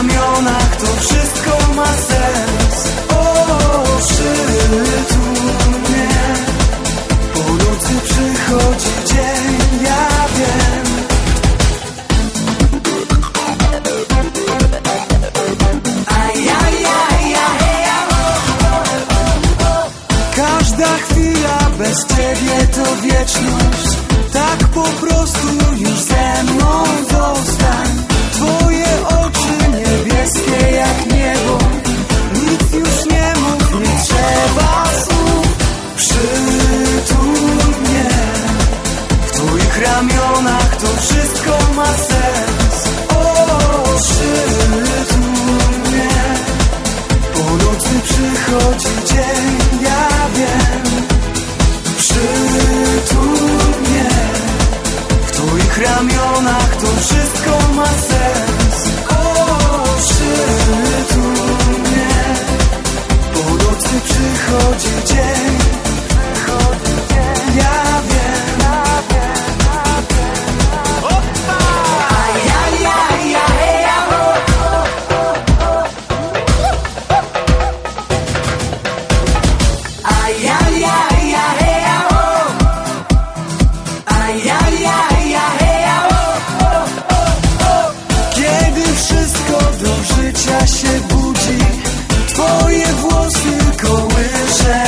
ramionach to wszystko ma sens. O, przytul mnie Po nocy przychodzi dzień, ja wiem. Każda chwila bez ciebie to wieczność. Tak po prostu już ze mną zostań. ramionach to wszystko ma sens. O, przytul mnie Po nocy przychodzi dzień. sunshine.